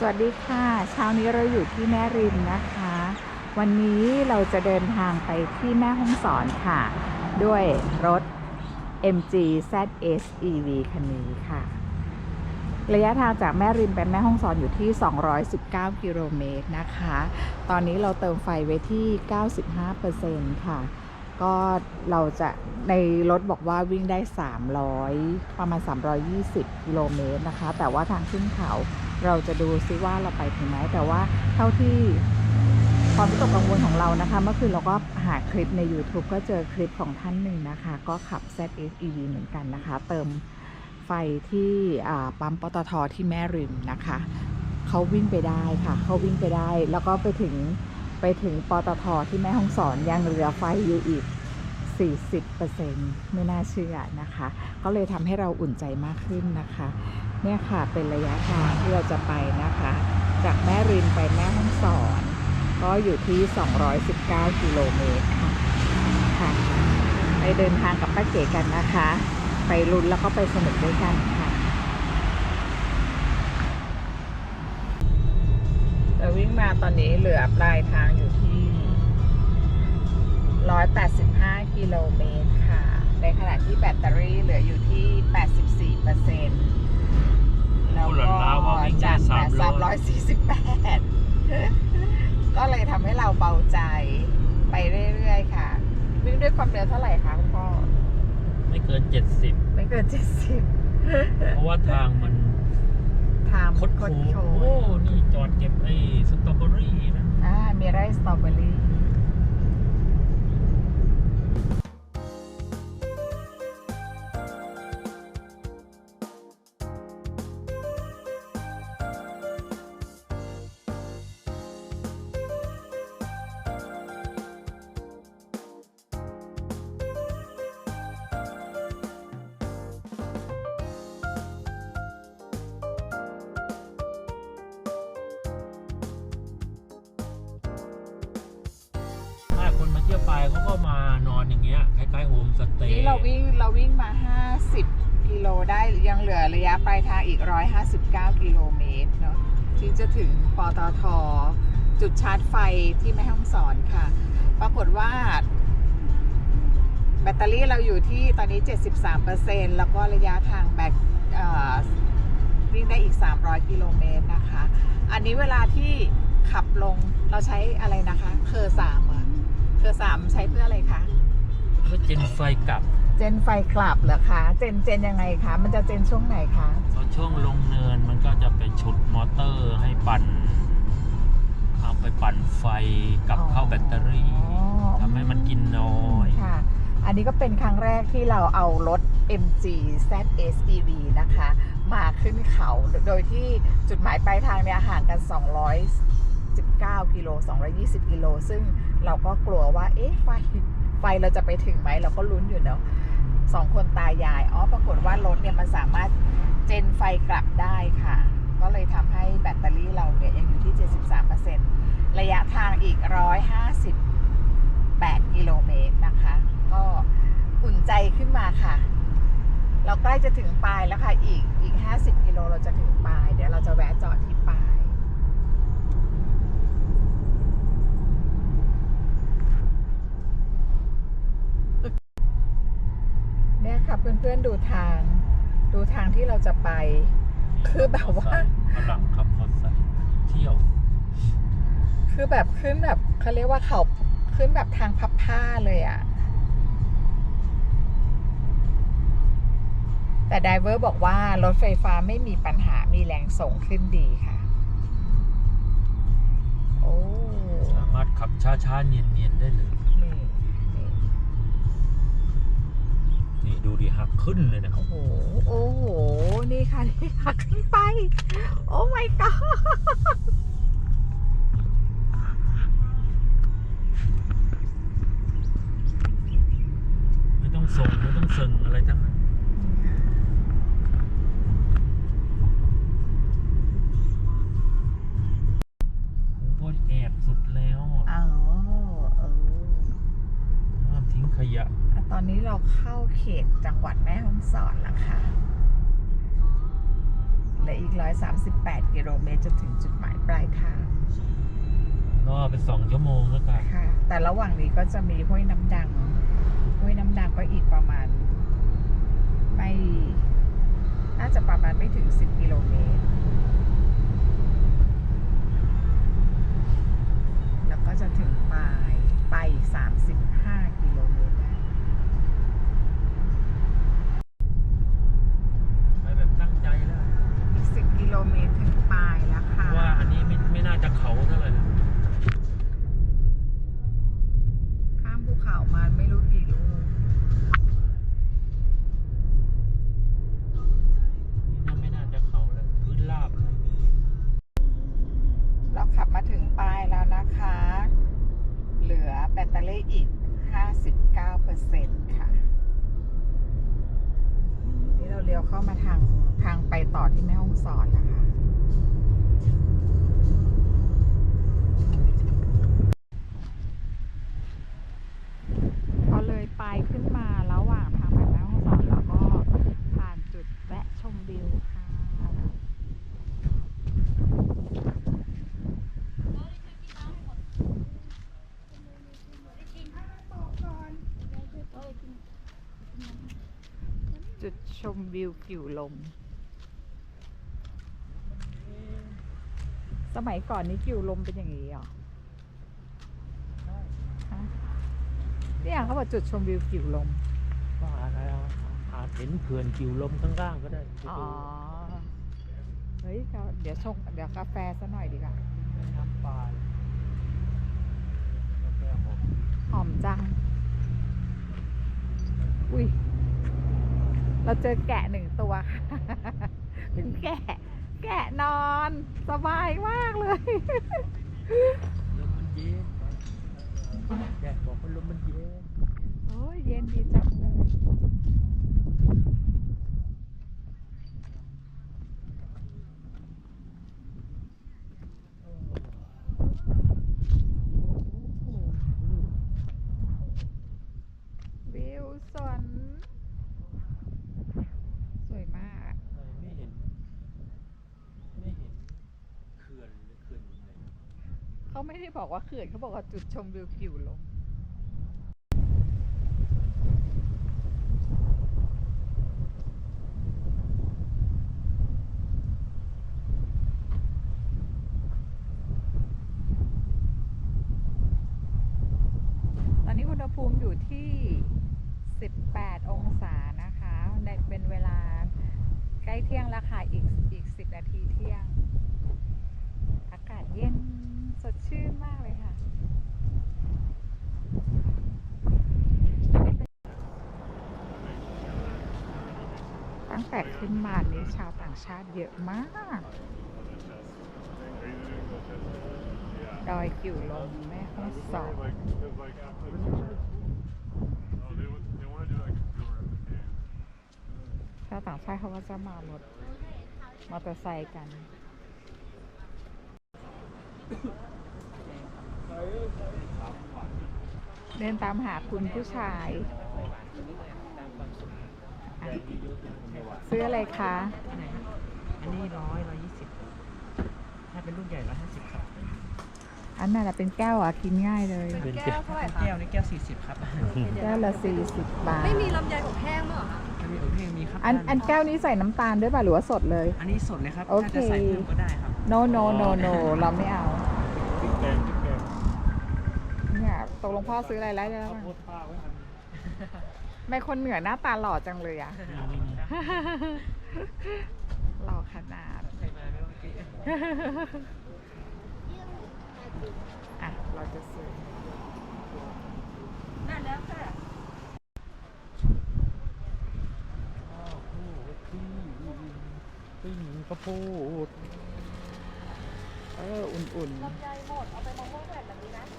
สวัสดีค่ะ เช้านี้เราอยู่ที่แม่ริมนะคะ วันนี้เราจะเดินทางไปที่แม่ฮ่องสอนค่ะ ด้วยรถ MG ZS EV คันนี้ค่ะ ระยะทางจากแม่ริมไปแม่ฮ่องสอนอยู่ที่ 219 กิโลเมตรนะคะ ตอนนี้เราเติมไฟไว้ที่ 95%ค่ะ ก็เราจะในรถบอกว่าวิ่งได้ 300 ประมาณ 320 กิโลเมตรนะคะ แต่ว่าทางขึ้นเขาเราจะดูซิว่าเราไปถึงไหมแต่ว่าเท่าที่ความวิตกกังวลของเรานะคะ เมื่อคืนเราก็หาคลิปใน YouTube ก็เจอคลิปของท่านหนึ่งนะคะ ก็ขับ ZS EV เหมือนกันนะคะ เติมไฟที่ปั๊มปตทที่แม่ริมนะคะ เขาวิ่งไปได้ค่ะ เขาวิ่งไปได้ แล้วก็ไปถึงไปถึงปตทที่แม่ฮ่องสอนยังเหลือไฟอยู่อีก 40%ไม่น่าเชื่อนะคะ ก็เลยทำให้เราอุ่นใจมากขึ้นนะคะ เนี่ยค่ะเป็นระยะทางที่เราจะไปนะคะ จากแม่ริมไปแม่ฮ่องสอน ก็อยู่ที่ 219 กิโลเมตรค่ะค่ะไปเดินทางกับป้าเก๋กันนะคะ ไปลุ้นแล้วก็ไปสนุกด้วยกันค่ะเราวิ่งมาตอนนี้เหลือปลายทางอยู่ที่ 185 กิโลเมตรค่ะ ในขณะที่แบตเตอรี่เหลืออยู่ที่ 84เปอร์เซ็นต์แล้วโอ้หก็ลานลาว่าวิ่งได้จากสามร้อย348 ก็เลยทำให้เราเบาใจไปเรื่อยๆ ค่ะ วิ่งด้วยความเร็วเท่าไหร่คะคุณพ่อ ไม่เกิน 70 ไม่เกิน 70 เพราะว่าทางมันทางคดคโค้ดงโค้โอ้งนี่จอดเก็บไอ้สตรอเบอรี่นะอ่ามีไร่สตรอเบอรี่ คนมาเที่ยวไปเขาก็มานอนอย่างเงี้ยคล้ายๆโฮมสเตย์นี่เราวิ่งเราวิ่งมา 50 กิโลได้ยังเหลือระยะปลายทางอีก 159 กิโลเมตรเนาะที่จะถึงปตท จุดชาร์จไฟที่แม่ฮ่องสอนค่ะ ปรากฏว่าแบตเตอรี่เราอยู่ที่ตอนนี้ 73%แล้วก็ระยะทางแบตวิ่งได้อีก 300 กิโลเมตรนะคะ อันนี้เวลาที่ขับลงเราใช้อะไรนะคะ เคอร์สามอะ เคอร์สามใช้เพื่ออะไรคะเพื่อเจนไฟกลับเจนไฟกลับเหรอคะ เจนเจนยังไงคะ มันจะเจนช่วงไหนคะพอช่วงลงเนินมันก็จะไปฉุดมอเตอร์ให้ปั่น เอาไปปั่นไฟกลับเข้าแบตเตอรี่อ๋อ ทำให้มันกินน้อย ค่ะ อันนี้ก็เป็นครั้งแรกที่เราเอารถ MG ZS EV นะคะ มาขึ้นเขา โดยที่จุดหมายปลายทางเนี่ยห่างกัน 19กิโล220กิโลซึ่งเราก็กลัวว่า เอ๊ะไฟไฟเราจะไปถึงไหมเราก็ลุ้นอยู่เนาะสองคนตายาย อ๋อ ปรากฏว่ารถเนี่ยมันสามารถเจนไฟกลับได้ค่ะ ก็เลยทำให้แบตเตอรี่เราเนี่ยยังอยู่ที่ 73%ระยะทางอีก 158 กิโลเมตรนะคะ ก็อุ่นใจขึ้นมาค่ะ เราใกล้จะถึงปลายแล้วค่ะ อีกอีก 50 กิโลเราจะถึงปลาย เดี๋ยวเราจะแวะจอดที่ปลาย เนี่ยค่ะเพื่อนๆดูทาง ดูทางที่เราจะไป คือแบบว่าฝรั่งขับมอเตอร์ไซค์เที่ยว คือแบบขึ้นแบบเขาเรียกว่าเขาขึ้นแบบทางพับผ้าเลยอะแต่ไดเวอร์บอกว่ารถไฟฟ้าไม่มีปัญหามีแรงส่งขึ้นดีค่ะ โอ้ สามารถขับช้าๆ เนียนๆ ได้เลย นี่ดูดิหักขึ้นเลยนะโอ้โห โอ้โห นี่ค่ะนี่ค่ะขึ้นไป โอ้ my god ไม่ต้องส่งไม่ต้องส่งอะไรทั้งนั้น ตอนนี้เราเข้าเขตจังหวัดแม่ฮ่องสอนแล้วค่ะเหลืออีก 138 กิโลเมตรจะถึงจุดหมายปลายทาง ก็เป็นสองชั่วโมงแล้วกันค่ะ แต่ระหว่างนี้ก็จะมีห้วยน้ำดัง ห้วยน้ำดังก็อีกประมาณ ไม่ น่าจะประมาณไม่ถึง 10 กิโลเมตร แล้วก็จะถึงปลายไปอีก35 กิโลเมตรได้ ไปแบบตั้งใจแล้ว อีก 10 กิโลเมตรถึงปลายแล้วค่ะ ว่าอันนี้ไม่ไม่น่าจะเขาเท่าไหร่นะ ข้ามภูเขามาไม่รู้กี่ลูก นี่น่าไม่น่าจะเขาแล้วพื้นราบเลย เราขับมาถึงปลายแล้วนะคะ เหลือแบตเตอรี่อีก 59%ค่ะ นี่เราเลี้ยวเข้ามาทางทางไปต่อที่แม่ฮ่องสอนแล้วค่ะ พอเลยไปขึ้นมาระหว่างทางไปแม่ฮ่องสอนแล้วก็ผ่านจุดแวะชมวิวค่ะ จุดช มวิวกิวลม สมัยก่อนนี้กิวลมเป็นอย่างนี้เหรอฮะเนี่ยเขาบอกจุดชมวิวกิวลมก็อาจจะอาจเห็นเขื่อนกิวลมข้างล่างก็ได้ไปอ๋อดูเฮ้ยเราเดี๋ยวชงเดี๋ยวกาแฟซะหน่อยดีกว่าน้ำปลายกาแฟหอมหอมจัง อุ้ย เราเจอแกะหนึ่งตัวค่ะเป็นแกะ แกะนอน สบายมากเลย ลมมันเย็นแกบอกว่าลมมันเย็น โอ้ยเย็นดีจังเลย วิวสวนสวยมาก ไม่เห็น ไม่เห็นเขื่อนหรือเขื่อนยังไง เขาไม่ได้บอกว่าเขื่อนเขาบอกว่าจุดชมวิวกิวลมตอนนี้อุณหภูมิอยู่ที่ 18 องศานะคะในเป็นเวลาใกล้เที่ยงแล้วค่ะอีกอีก 10 นาทีเที่ยง อากาศเย็น สดชื่นมากเลยค่ะ ตั้งแต่ขึ้นมานี้ชาวต่างชาติเยอะมาก ดอยกิ่วลมแม่ห้องสอนชาวต่างชาติเขาก็จะมารถมอเตอร์ไซค์กัน เดินตามหาคุณผู้ชายอะซื้ออะไรคะ อันนี้ร้อยร้อยยี่สิบถ้าเป็นลูกใหญ่ร้อยห้าสิบครับอันนั้นน่ะเป็นแก้วอะกินง่ายเลย เป็นแก้วเท่าไหร่เป็นคะแก้วนี่แก้วสี่สิบครับ แก้วละสี่สิบบาท ไม่มีลำไยอบแห้งมั้งเหรอคะถ้ามีโอเพลงมีครับอันอันแก้วนี้ใส่น้ำตาลด้วยป่ะหรือว่าสดเลย อันนี้สดเลยครับโอเคถ้าจะใส่เพิ่มก็ได้ครับ no no no no เราไม่เอา พริกแกงพริกแกง เนี่ย ตกลงพ่อซื้ออะไรแล้วได้ข้าวบ้างโพดป้าไว้อันไม่คนเหนือหน้าตาหล่อจังเลยอะหล่อขนาด ใครมาไม่ต้องกินอะ เราจะซื้อ นั่นแล้วค่ะข้าวโพดที่ปิ้งข้าวโพดเออ อุ่นลำไยหมด เอาไปมะม่วงแผ่นแบบนี้นะ ๆ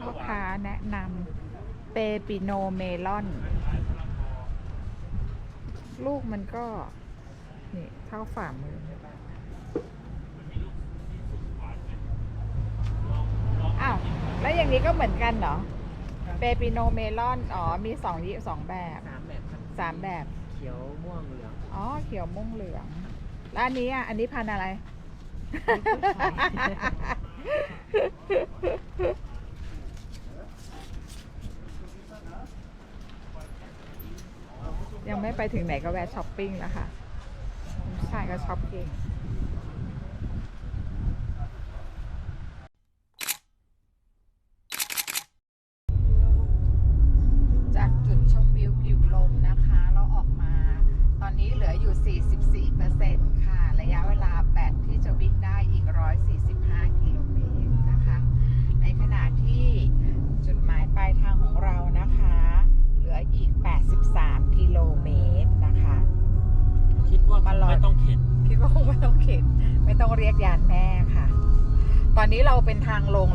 พ่อค้า แนะนำเปปิโนเมลอน ลูกมันก็ นี่ เท่าฝ่ามืออ้าว แล้วอย่างนี้ก็เหมือนกันเหรอ เปปิโนเมลอน อ๋อ มีสองยี่สองแบบสามแบบครับสามแบบขขียวม่วงเหลืองอ๋อ เขียวม่วงเหลือง แล้วอันนี้อะ อันนี้พันธุ์อะไร ยังไม่ไปถึงไหนก็แวะช้อปปิ้งแล้วค่ะผู้ชายก็ช้อปปิ้ง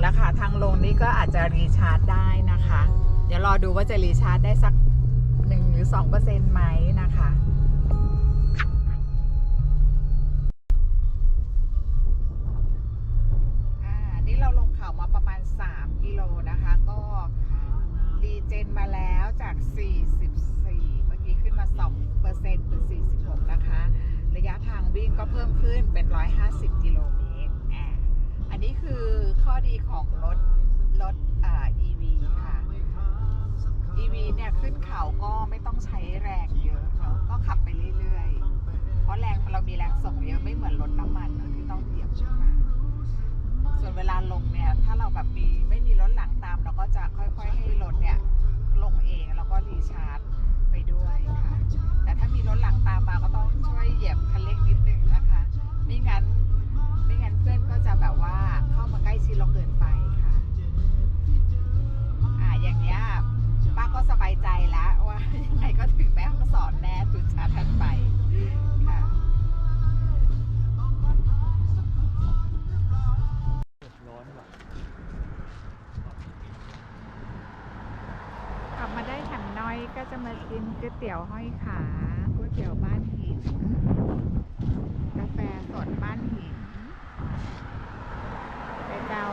แล้วค่ะ ทางลงนี้ก็อาจจะรีชาร์จได้นะคะ เดี๋ยวรอดูว่าจะรีชาร์จได้สักหนึ่งหรือสองเปอร์เซ็นต์ไหมนะคะอ่านี่เราลงเขามาประมาณ 3 กิโลนะคะ ก็รีเจนมาแล้วจาก 44 เมื่อกี้ขึ้นมา 2เปอร์เซ็นต์เป็น 46 นะคะ ระยะทางวิ่งก็เพิ่มขึ้นเป็น 150 กิโลเมตรอ่า อันนี้คือข้อดีของรถ แล้วว่ายังไงก็ถึงแม่ห้องสอนแน่จุดชาร์จทันไปค่ะร้อนว่ะกลับมาได้แถมน้อยก็จะมากินก๋วยเตี๋ยวห้อยขาก๋วยเตี๋ยวบ้านหินกาแฟสดบ้านหินไปเจ้า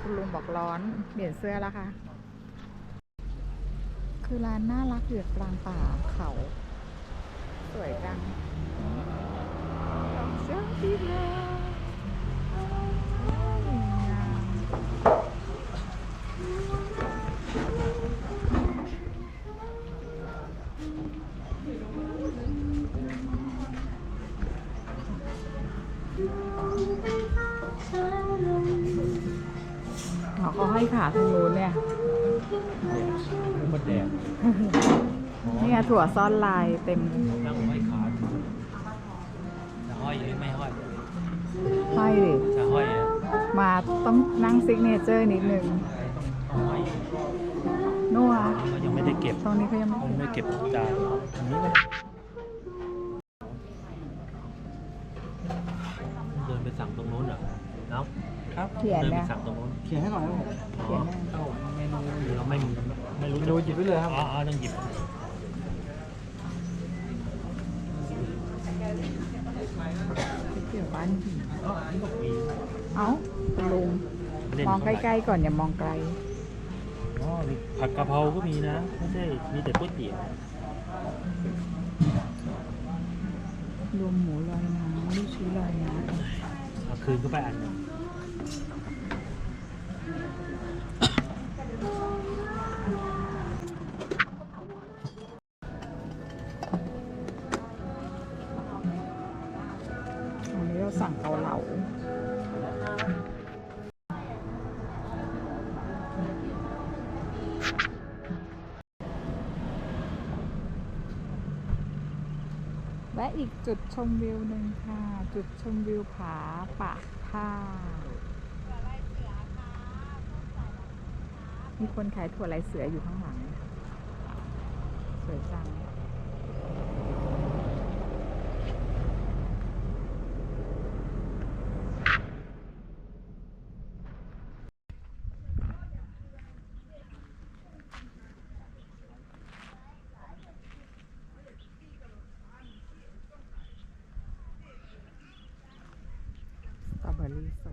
คุณลุงบอกร้อนเปลี่ยนเสื้อแล้วค่ะ คือร้านน่ารักอยู่กลางป่าเขา สวยจังดอกเสื้อดีเลยงามอ๋อเขาให้ขาทางนู้นเนี่ย มดแดดนี่ไงถั่วซ่อนลายเต็มนั่งห้อยขาจะห้อยหรือไม่ห้อยห้อยดิจะห้อยนะมาต้องนั่งซิกเนเจอร์นิดนึงต้องห้อยนัวก็ยังไม่ได้เก็บตรงนี้เขายังยังไม่ไม่เก็บจานอันนี้ไม่เดินไปสั่งตรงนู้นเหรอเนาะครับเขียนเดินไปนะสั่งตรงนู้นเขียนให้หน่อยครับผมเขียนนะเมนูเราไม่ ไม่รู้เมนูหยิบไว้เลยครับอ๋ออ๋อต้องหยิบก๋วยเตี๋ยวบ้านหินอ๋ออันนี้ก็มีเอ้าคุณลุงเล่นมองใกล้ๆก่อนอย่ามองไกลๆอ๋อมีผัดกะเพราก็มีนะ ไม่ใช่มีแต่ก๋วยเตี๋ยวรวมหมูลอยน้ำลูกชิ้นลอยน้เอาคืนก็ไปอันหนึง เราสั่งเกาเหลาและอีกจุดชมวิวหนึ่งค่ะ จุดชมวิวผาปากผ้า มีคนขายถั่วลายเสืออยู่ข้างหลัง สวยจัง ส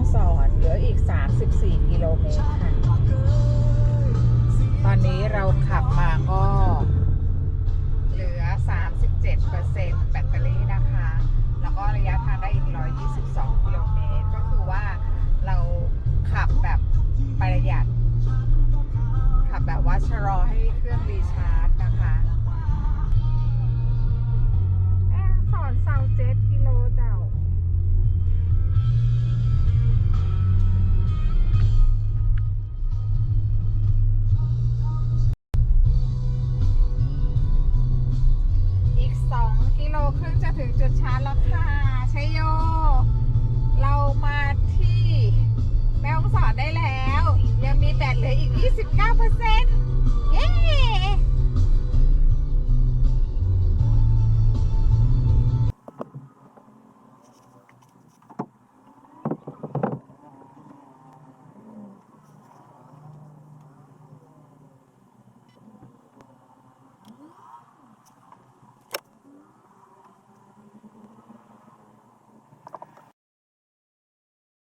องสอนเหลืออีก 34 กิโลเมตรค่ะ ตอนนี้เราขับมาก็เหลือ 37เปอร์เซ็นต e disse, cá você é. Ei,